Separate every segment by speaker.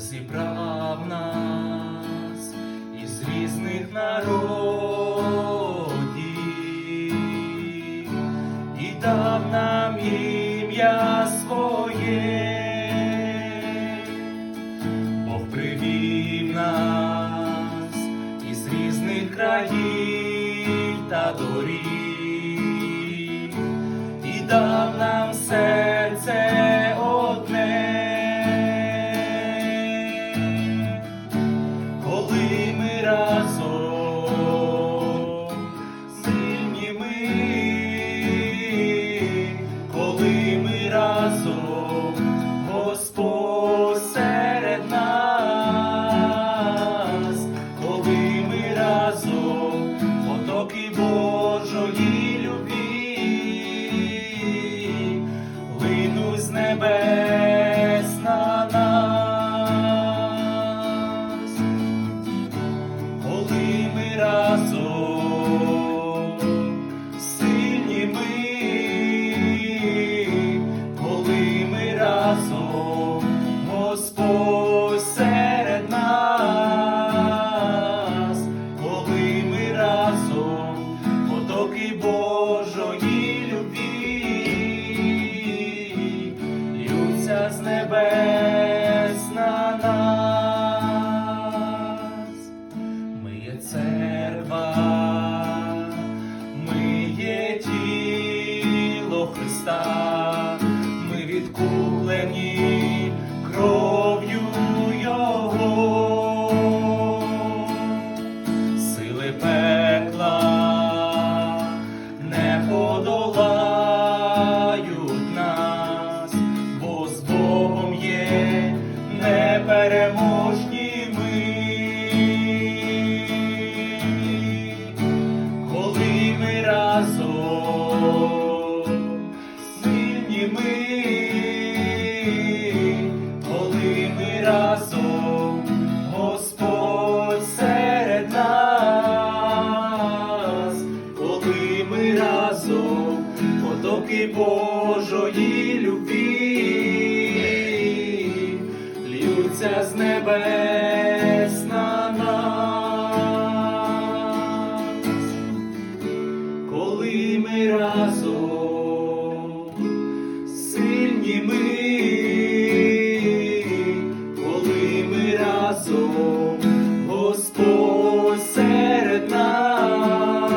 Speaker 1: Бог зібрав нас із різних народів і дав нам ім'я своє. Бог привів нас із різних країн та доріг і дав нам линуть з небес на нас. Ми є церква, ми є тіло Христа, ми відкуплені кров'ю сильні ми, коли ми разом Господь серед нас, коли ми разом потоки Божої любві, льються з небес ми разом. Сильні ми, коли ми разом. Господь серед нас,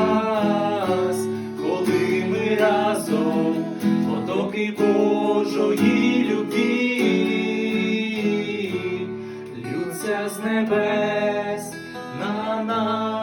Speaker 1: коли ми разом потоки Божої любві, лються з небес на нас.